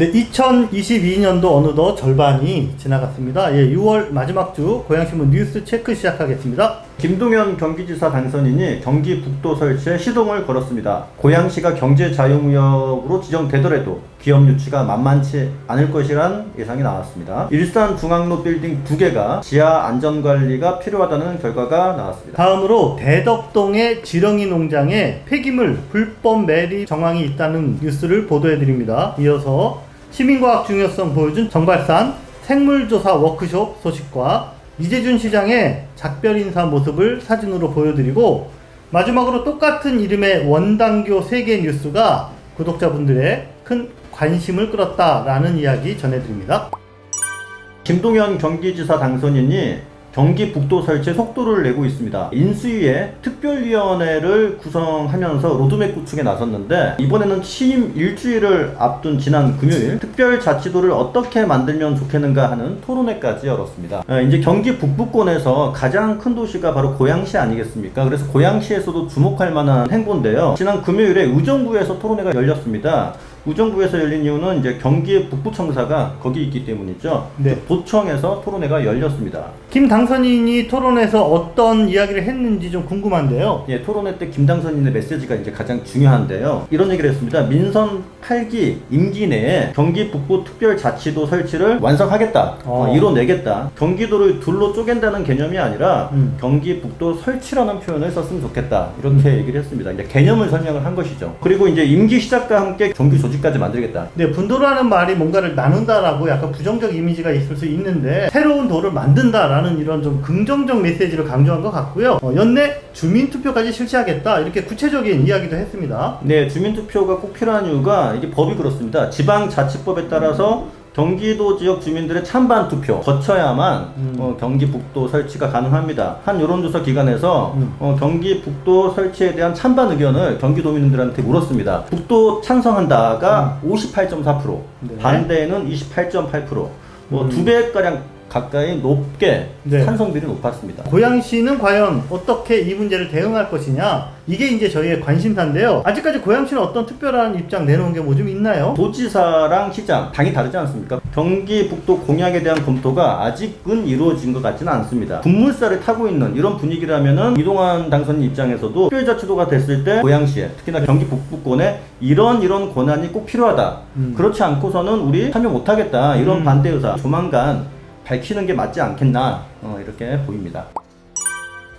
네, 2022년도 어느덧 절반이 지나갔습니다. 예, 6월 마지막 주 고양신문 뉴스 체크 시작하겠습니다. 김동연 경기지사 당선인이 경기 북도 설치에 시동을 걸었습니다. 고양시가 경제 자유무역으로 지정되더라도 기업 유치가 만만치 않을 것이란 예상이 나왔습니다. 일산 중앙로 빌딩 두 개가 지하 안전 관리가 필요하다는 결과가 나왔습니다. 다음으로 대덕동의 지렁이 농장에 폐기물 불법 매립 정황이 있다는 뉴스를 보도해 드립니다. 이어서 시민과학 중요성 보여준 정발산 생물조사 워크숍 소식과 이재준 시장의 작별 인사 모습을 사진으로 보여드리고 마지막으로 똑같은 이름의 원당교 세계 뉴스가 구독자분들의 큰 관심을 끌었다라는 이야기 전해드립니다. 김동연 경기지사 당선인이 경기 북도 설치에 속도를 내고 있습니다. 인수위에 특별위원회를 구성하면서 로드맵 구축에 나섰는데 이번에는 취임 일주일을 앞둔 지난 금요일 특별자치도를 어떻게 만들면 좋겠는가 하는 토론회까지 열었습니다. 어, 이제 경기 북부권에서 가장 큰 도시가 바로 고양시 아니겠습니까? 그래서 고양시에서도 주목할 만한 행보인데요. 지난 금요일에 의정부에서 토론회가 열렸습니다. 의정부에서 열린 이유는 이제 경기 북부청사가 거기 있기 때문이죠. 네. 도청에서 토론회가 열렸습니다. 김 당선인이 토론에서 어떤 이야기를 했는지 좀 궁금한데요. 예, 토론회 때 김당선인의 메시지가 이제 가장 중요한데요. 이런 얘기를 했습니다. 민선 8기 임기 내에 경기 북부 특별자치도 설치를 완성하겠다. 어, 어. 이뤄내겠다. 경기도를 둘로 쪼갠다는 개념이 아니라 음. 경기 북도 설치라는 표현을 썼으면 좋겠다. 이렇게 얘기를 했습니다. 이제 개념을 설명을 한 것이죠. 그리고 이제 임기 시작과 함께 경기 조직까지 만들겠다. 네, 분도라는 말이 뭔가를 나눈다라고 약간 부정적 이미지가 있을 수 있는데 새로운 도를 만든다라는 이런 좀 긍정적 메시지를 강조한 것 같고요. 어, 연내 주민투표까지 실시하겠다 이렇게 구체적인 이야기도 했습니다. 네, 주민투표가 꼭 필요한 이유가 이게 법이 그렇습니다. 지방자치법에 따라서 경기도 지역 주민들의 찬반 투표 거쳐야만 음. 어, 경기 북도 설치가 가능합니다. 한 여론조사 기관에서 음. 어, 경기 북도 설치에 대한 찬반 의견을 경기도민들한테 물었습니다. 북도 찬성한다가 58.4%, 음. 네. 반대는 28.8%, 뭐 음. 두배 가량 가까이 높게 네. 찬성률이 높았습니다. 고양시는 과연 어떻게 이 문제를 대응할 것이냐 이게 이제 저희의 관심사인데요. 아직까지 고양시는 어떤 특별한 입장 내놓은 게 뭐 좀 있나요? 도지사랑 시장 당이 다르지 않습니까? 경기 북도 공약에 대한 검토가 아직은 이루어진 것 같지는 않습니다. 분물살을 타고 있는 이런 분위기라면은 이동환 당선인 입장에서도 특별자치도가 됐을 때 고양시에 특히나 경기 북부권에 이런 이런 권한이 꼭 필요하다. 음. 그렇지 않고서는 우리 참여 못하겠다 이런 음. 반대 의사 조만간 밝히는 게 맞지 않겠나 어, 이렇게 보입니다.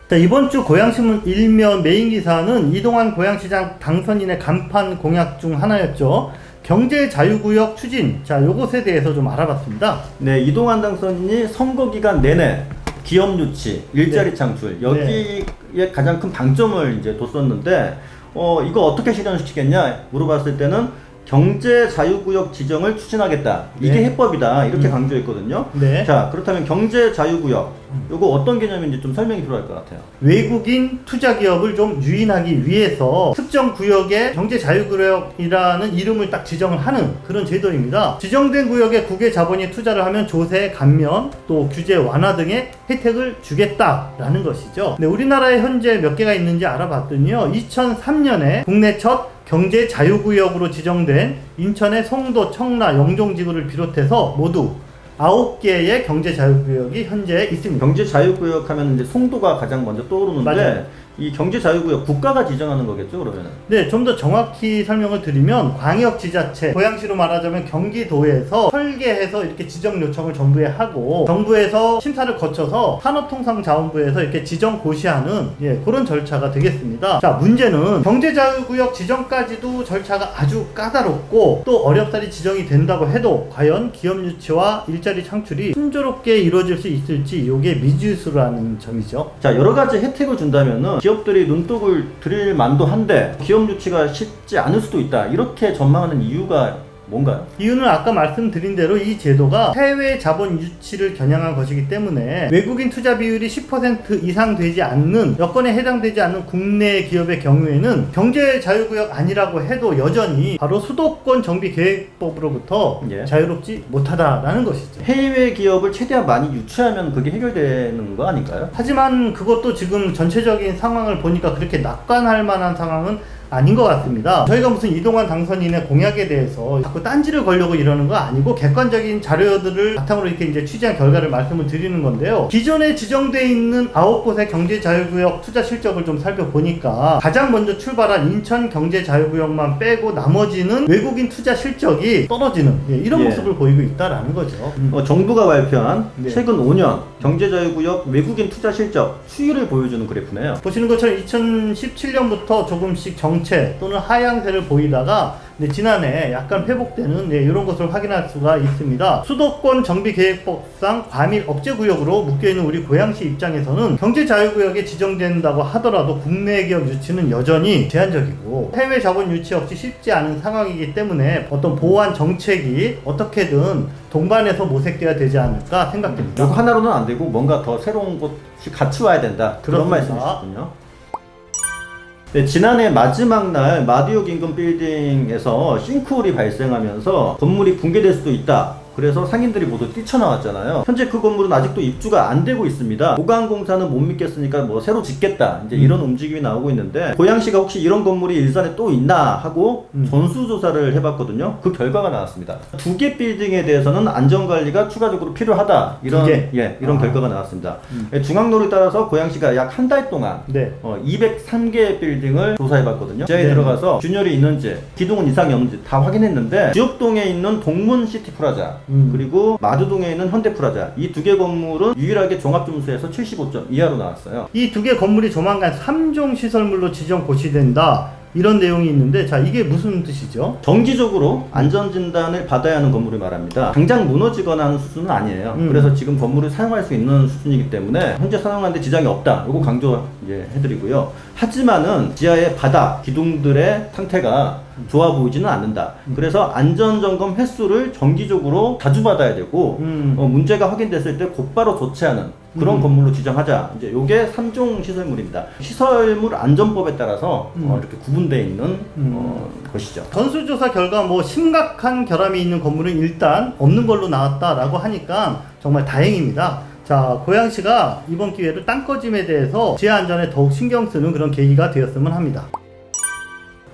자, 이번 주 고양신문 일면 메인 기사는 이동환 고양시장 당선인의 간판 공약 중 하나였죠. 경제 자유구역 추진. 자, 요것에 대해서 좀 알아봤습니다. 네, 이동환 당선인이 선거 기간 내내 기업 유치, 일자리 네. 창출 여기에 가장 큰 방점을 이제 뒀었는데 어 이거 어떻게 실현시키겠냐 물어봤을 때는 경제 자유구역 지정을 추진하겠다. 이게 네. 해법이다. 이렇게 음. 강조했거든요. 네. 자, 그렇다면 경제 자유구역 요거 어떤 개념인지 좀 설명이 필요할 것 같아요. 외국인 투자 기업을 좀 유인하기 위해서 특정 구역에 경제 자유구역이라는 이름을 딱 지정을 하는 그런 제도입니다. 지정된 구역에 국외 자본이 투자를 하면 조세 감면 또 규제 완화 등의 혜택을 주겠다라는 것이죠. 네, 우리나라에 현재 몇 개가 있는지 알아봤더니요. 2003년에 국내 첫 경제 자유구역으로 지정된 인천의 송도, 청라, 영종지구를 비롯해서 모두 9개의 경제 자유구역이 현재 있습니다. 경제 자유구역 하면 이제 송도가 가장 먼저 떠오르는데 맞아요. 이 경제 자유구역 국가가 지정하는 거겠죠, 그러면은. 네, 좀 더 정확히 설명을 드리면 광역 지자체, 고양시로 말하자면 경기도에서 설계해서 이렇게 지정 요청을 정부에 하고 정부에서 심사를 거쳐서 산업통상자원부에서 이렇게 지정 고시하는 예, 그런 절차가 되겠습니다. 자, 문제는 경제자유구역 지정까지도 절차가 아주 까다롭고 또 어렵사리 지정이 된다고 해도 과연 기업 유치와 일자리 창출이 순조롭게 이루어질 수 있을지 이게 미지수라는 점이죠. 자 여러 가지 혜택을 준다면은 기업 들이 눈독을 들일 만도 한데 기업 유치가 쉽지 않을 수도 있다. 이렇게 전망하는 이유가 뭔가요? 이유는 아까 말씀드린 대로 이 제도가 해외 자본 유치를 겨냥한 것이기 때문에 외국인 투자 비율이 10% 이상 되지 않는 여건에 해당되지 않는 국내 기업의 경우에는 경제 자유구역 아니라고 해도 여전히 바로 수도권 정비 계획법으로부터 예. 자유롭지 못하다라는 것이죠. 해외 기업을 최대한 많이 유치하면 그게 해결되는 거 아닌가요? 하지만 그것도 지금 전체적인 상황을 보니까 그렇게 낙관할 만한 상황은 아닌 것 같습니다. 저희가 무슨 이동환 당선인의 공약에 대해서 자꾸 딴지를 걸려고 이러는 거 아니고 객관적인 자료들을 바탕으로 이렇게 이제 취재한 결과를 말씀을 드리는 건데요. 기존에 지정돼 있는 아홉 곳의 경제자유구역 투자 실적을 좀 살펴보니까 가장 먼저 출발한 인천 경제자유구역만 빼고 나머지는 외국인 투자 실적이 떨어지는 예, 이런 예. 모습을 보이고 있다라는 거죠. 음. 어, 정부가 발표한 네. 최근 5년 경제자유구역 외국인 투자 실적 추이를 보여주는 그래프네요. 보시는 것처럼 2017년부터 조금씩 정체 또는 하향세를 보이다가 네, 지난해 약간 회복되는 네, 이런 것을 확인할 수가 있습니다. 수도권 정비계획법상 과밀 억제구역으로 묶여있는 우리 고양시 입장에서는 경제자유구역에 지정된다고 하더라도 국내 기업 유치는 여전히 제한적이고 해외 자본 유치 역시 쉽지 않은 상황이기 때문에 어떤 보완 정책이 어떻게든 동반해서 모색돼야 되지 않을까 생각됩니다. 이거 하나로는 안 되고 뭔가 더 새로운 것이 와야 된다. 그런. 말씀이셨군요. 네, 지난해 마지막 날 마디오 긴금 빌딩에서 싱크홀이 발생하면서 건물이 붕괴될 수도 있다. 그래서 상인들이 모두 뛰쳐나왔잖아요. 현재 그 건물은 아직도 입주가 안 되고 있습니다. 보강공사는 못 믿겠으니까 뭐 새로 짓겠다. 이제 이런 움직임이 나오고 있는데 고양시가 혹시 이런 건물이 일산에 또 있나 하고 음. 전수조사를 해봤거든요. 그 결과가 나왔습니다. 두 개 빌딩에 대해서는 안전관리가 추가적으로 필요하다. 이런 두 개? 예 이런 아. 결과가 나왔습니다. 음. 예, 중앙로를 따라서 고양시가 약 한 달 동안 네. 어, 203개 빌딩을 조사해봤거든요. 지하에 네. 들어가서 균열이 있는지, 기둥은 이상 이 없는지 다 확인했는데 지역동에 있는 동문 시티 프라자 음. 그리고 마두동에 있는 현대 프라자 이 두 개 건물은 유일하게 종합점수에서 75점 이하로 나왔어요. 이 두 개 건물이 조만간 3종 시설물로 지정 고시된다. 이런 내용이 있는데 자 이게 무슨 뜻이죠? 정기적으로 안전 진단을 받아야 하는 건물을 말합니다. 당장 무너지거나 하는 수준은 아니에요. 음. 그래서 지금 건물을 사용할 수 있는 수준이기 때문에 현재 사용하는데 지장이 없다. 이거 강조 이제 해드리고요. 하지만은 지하의 바닥, 기둥들의 상태가 좋아 보이지는 않는다. 음. 그래서 안전 점검 횟수를 정기적으로 자주 받아야 되고 음. 어, 문제가 확인됐을 때 곧바로 조치하는 그런 음. 건물로 지정하자. 이제 요게 3종 시설물입니다. 시설물 안전법에 따라서 음. 어, 이렇게 구분되어 있는 음. 어, 것이죠. 전수조사 결과 뭐 심각한 결함이 있는 건물은 일단 없는 걸로 나왔다라고 하니까 정말 다행입니다. 자, 고양시가 이번 기회를 땅꺼짐에 대해서 지하 안전에 더욱 신경 쓰는 그런 계기가 되었으면 합니다.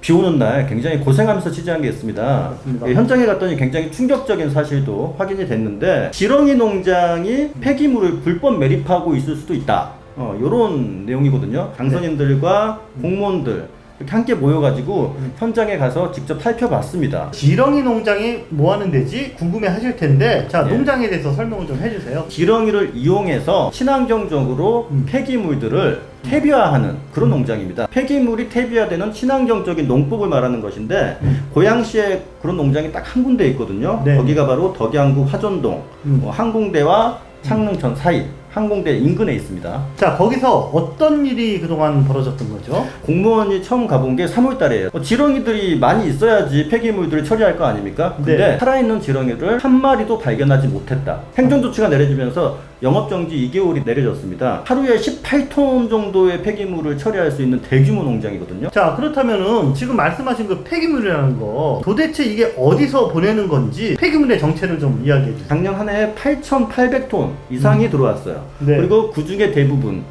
비 오는 날 굉장히 고생하면서 취재한 게 있습니다. 예, 현장에 갔더니 굉장히 충격적인 사실도 확인이 됐는데 지렁이 농장이 폐기물을 불법 매립하고 있을 수도 있다. 어, 요런 내용이거든요. 당선인들과 공무원들 이렇게 함께 모여가지고 현장에 가서 직접 살펴봤습니다. 지렁이 농장이 뭐 하는 데지 궁금해 하실 텐데 자, 예. 농장에 대해서 설명을 좀 해주세요. 지렁이를 이용해서 친환경적으로 음. 폐기물들을 퇴비화하는 그런 농장입니다. 폐기물이 퇴비화되는 친환경적인 농법을 말하는 것인데 고양시에 그런 농장이 딱 한 군데 있거든요. 음. 네. 거기가 바로 덕양구 화전동 음. 어, 항공대와 창릉천 사이 항공대 인근에 있습니다. 자, 거기서 어떤 일이 그동안 벌어졌던 거죠? 공무원이 처음 가본 게 3월 달이에요. 어, 지렁이들이 많이 있어야지 폐기물들을 처리할 거 아닙니까? 근데 네. 살아있는 지렁이를 한 마리도 발견하지 못했다. 행정조치가 내려지면서 영업정지 2개월이 내려졌습니다. 하루에 18톤 정도의 폐기물을 처리할 수 있는 대규모 농장이거든요. 자, 그렇다면은 지금 말씀하신 그 폐기물이라는 거 도대체 이게 어디서 보내는 건지 폐기물의 정체를 좀 이야기해 주세요. 작년 한 해에 8,800톤 이상이 들어왔어요. 네. 그리고 그 중에 대부분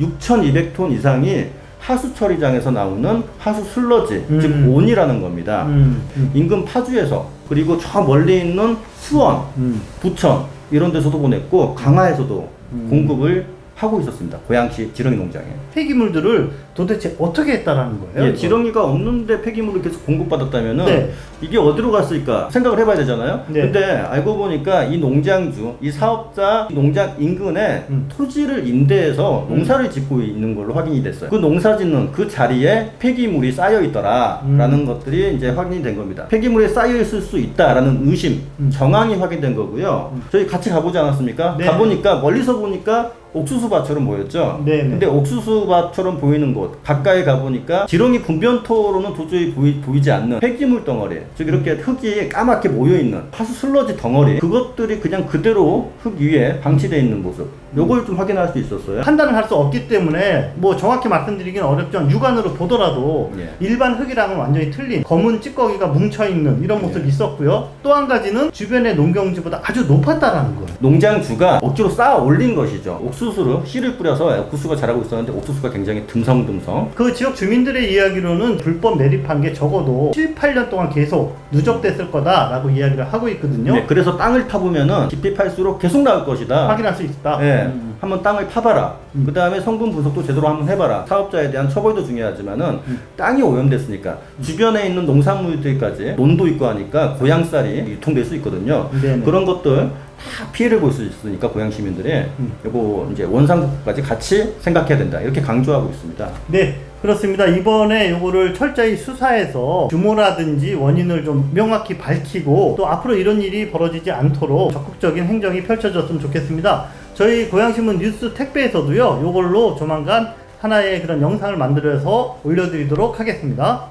6,200톤 이상이 하수 처리장에서 나오는 하수 슬러지, 음. 즉 온이라는 겁니다. 음, 음, 인근 파주에서 그리고 저 멀리 있는 수원, 음. 부천 이런 데서도 보냈고 강화에서도 음. 공급을 하고 있었습니다. 고양시 지렁이 농장에. 폐기물들을 도대체 어떻게 했다라는 거예요? 예, 이거? 지렁이가 없는데 폐기물을 계속 공급받았다면은 네. 이게 어디로 갔을까 생각을 해봐야 되잖아요. 네. 근데 알고 보니까 이 농장주, 이 사업자 이 농장 인근에 음. 토지를 임대해서 음. 농사를 짓고 있는 걸로 확인이 됐어요. 그 농사 짓는 그 자리에 폐기물이 쌓여 있더라라는 음. 것들이 이제 확인이 된 겁니다. 폐기물에 쌓여 있을 수 있다라는 의심, 음. 정황이 확인된 거고요. 음. 저희 같이 가보지 않았습니까? 네. 가보니까 멀리서 보니까 옥수수밭처럼 보였죠. 네, 네. 근데 옥수수밭처럼 보이는 곳 가까이 가보니까 지렁이 분변토로는 도저히 보이, 보이지 않는 폐기물 덩어리 즉 이렇게 흙이 까맣게 모여있는 하수 슬러지 덩어리 그것들이 그냥 그대로 흙 위에 방치되어 있는 모습 요걸 좀 확인할 수 있었어요 판단을 할 수 없기 때문에 뭐 정확히 말씀드리기는 어렵지만 육안으로 보더라도 예. 일반 흙이랑은 완전히 틀린 검은 찌꺼기가 뭉쳐 있는 이런 모습이 예. 있었고요. 또 한 가지는 주변의 농경지보다 아주 높았다라는 거예요. 농장주가 억지로 쌓아 올린 것이죠 옥수수를 씨를 뿌려서 옥수수가 자라고 있었는데 옥수수가 굉장히 듬성듬성. 그 지역 주민들의 이야기로는 불법 매립한 게 적어도 7, 8년 동안 계속 누적됐을 거다라고 이야기를 하고 있거든요. 네, 그래서 땅을 파보면은 깊이 팔수록 계속 나올 것이다. 확인할 수 있다. 예, 음. 한번 땅을 파봐라. 음. 그 다음에 성분 분석도 제대로 한번 해봐라. 사업자에 대한 처벌도 중요하지만은 음. 땅이 오염됐으니까 주변에 있는 농산물들까지 논도 있고 하니까 고향쌀이 유통될 수 있거든요. 네네. 그런 것들 다 피해를 볼 수 있으니까 고향 시민들이 음. 요거 이제 원상복구까지 같이 생각해야 된다. 이렇게 강조하고 있습니다. 네, 그렇습니다. 이번에 요거를 철저히 수사해서 규모라든지 원인을 좀 명확히 밝히고 또 앞으로 이런 일이 벌어지지 않도록 적극적인 행정이 펼쳐졌으면 좋겠습니다. 저희 고양신문 뉴스 택배에서도요, 요걸로 조만간 하나의 그런 영상을 만들어서 올려드리도록 하겠습니다.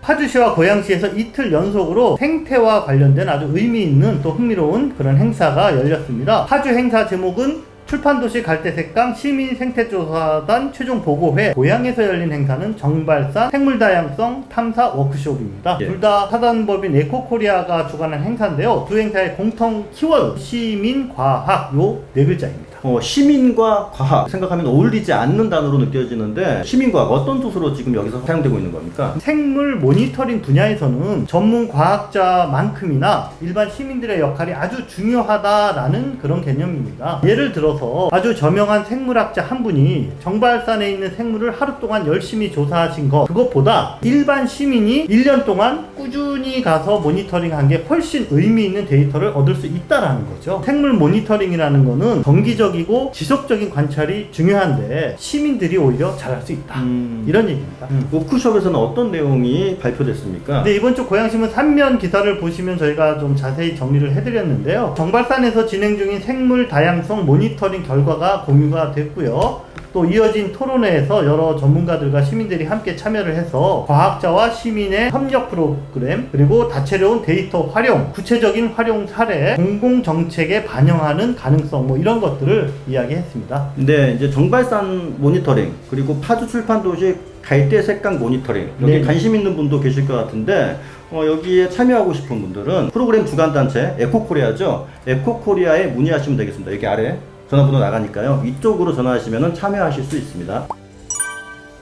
파주시와 고양시에서 이틀 연속으로 생태와 관련된 아주 의미 있는 또 흥미로운 그런 행사가 열렸습니다. 파주 행사 제목은 출판도시 갈대색강 시민 생태조사단 최종 보고회 고향에서 열린 행사는 정발산 생물다양성 탐사 워크숍입니다. 예. 둘다 사단법인 에코코리아가 주관한 행사인데요. 두 행사의 공통 키워드 시민 과학 요 네 글자입니다. 어, 시민과 과학 생각하면 어울리지 않는 단어로 느껴지는데 시민과학 어떤 뜻으로 지금 여기서 사용되고 있는 겁니까? 생물 모니터링 분야에서는 전문 과학자만큼이나 일반 시민들의 역할이 아주 중요하다라는 그런 개념입니다. 예를 들어서 아주 저명한 생물학자 한 분이 정발산에 있는 생물을 하루 동안 열심히 조사하신 것 그것보다 일반 시민이 1년 동안 꾸준히 가서 모니터링한 게 훨씬 의미 있는 데이터를 얻을 수 있다라는 거죠. 생물 모니터링이라는 거는 정기적 이고 지속적인 관찰이 중요한데 시민들이 오히려 잘할 수 있다. 음. 이런 얘기입니다. 워크숍에서는 어떤 내용이 발표됐습니까? 네, 이번 주 고양신문 3면 기사를 보시면 저희가 좀 자세히 정리를 해드렸는데요. 정발산에서 진행 중인 생물 다양성 모니터링 결과가 공유가 됐고요. 또 이어진 토론회에서 여러 전문가들과 시민들이 함께 참여를 해서 과학자와 시민의 협력 프로그램 그리고 다채로운 데이터 활용, 구체적인 활용 사례, 공공 정책에 반영하는 가능성 뭐 이런 것들을 이야기했습니다. 네, 이제 정발산 모니터링 그리고 파주 출판 도시 갈대 색강 모니터링 여기 네. 관심 있는 분도 계실 것 같은데 어, 여기에 참여하고 싶은 분들은 프로그램 주관 단체 에코코리아죠. 에코코리아에 문의하시면 되겠습니다. 여기 아래 전화번호 나가니까요. 이쪽으로 전화하시면 참여하실 수 있습니다.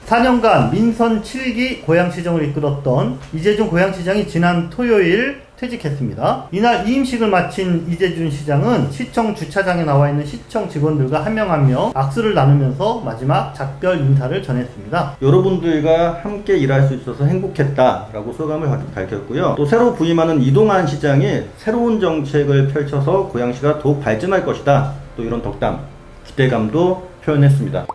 4년간 민선 7기 고양시정을 이끌었던 이재준 고양시장이 지난 토요일 퇴직했습니다. 이날 이임식을 마친 이재준 시장은 시청 주차장에 나와 있는 시청 직원들과 한 명 한 명 악수를 나누면서 마지막 작별 인사를 전했습니다. 여러분들과 함께 일할 수 있어서 행복했다라고 소감을 밝- 밝혔고요. 또 새로 부임하는 이동환 시장이 새로운 정책을 펼쳐서 고양시가 더욱 발전할 것이다. 또 이런 덕담, 기대감도 표현했습니다.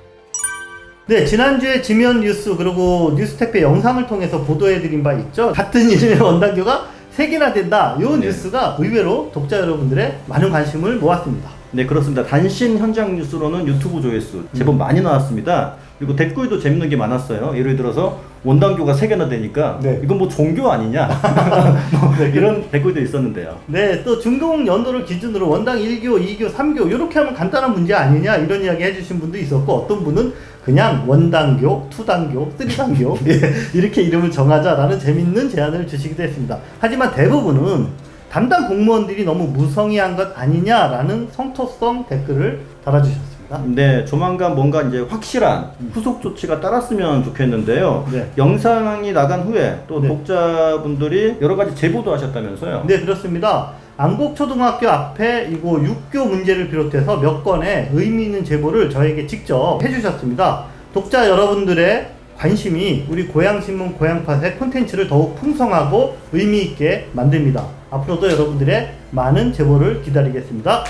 네, 지난주에 지면 뉴스 그리고 뉴스택배 영상을 통해서 보도해드린 바 있죠. 같은 이름의 원단교가 3개나 된다. 이 네. 뉴스가 의외로 독자 여러분들의 많은 관심을 모았습니다. 네 그렇습니다. 단신 현장 뉴스로는 유튜브 조회수 제법 음. 많이 나왔습니다. 그리고 댓글도 재밌는 게 많았어요. 예를 들어서 원단교가 세 개나 되니까 네. 이건 뭐 종교 아니냐 뭐 이런 댓글도 있었는데요. 네, 또 중공 연도를 기준으로 원당 1교, 2교, 3교 이렇게 하면 간단한 문제 아니냐 이런 이야기 해주신 분도 있었고 어떤 분은 그냥 원당교, 투당교, 쓰리당교 예, 이렇게 이름을 정하자라는 재밌는 제안을 주시기도 했습니다. 하지만 대부분은 담당 공무원들이 너무 무성의한 것 아니냐라는 성토성 댓글을 달아주셨습니다. 네, 조만간 뭔가 이제 확실한 후속 조치가 따랐으면 좋겠는데요. 네. 영상이 나간 후에 또 네. 독자분들이 여러 가지 제보도 하셨다면서요. 네, 그렇습니다. 안곡초등학교 앞에 이거 6교 문제를 비롯해서 몇 건의 의미 있는 제보를 저에게 직접 해주셨습니다. 독자 여러분들의 관심이 우리 고향신문 고향팟의 콘텐츠를 더욱 풍성하고 의미 있게 만듭니다. 앞으로도 여러분들의 많은 제보를 기다리겠습니다.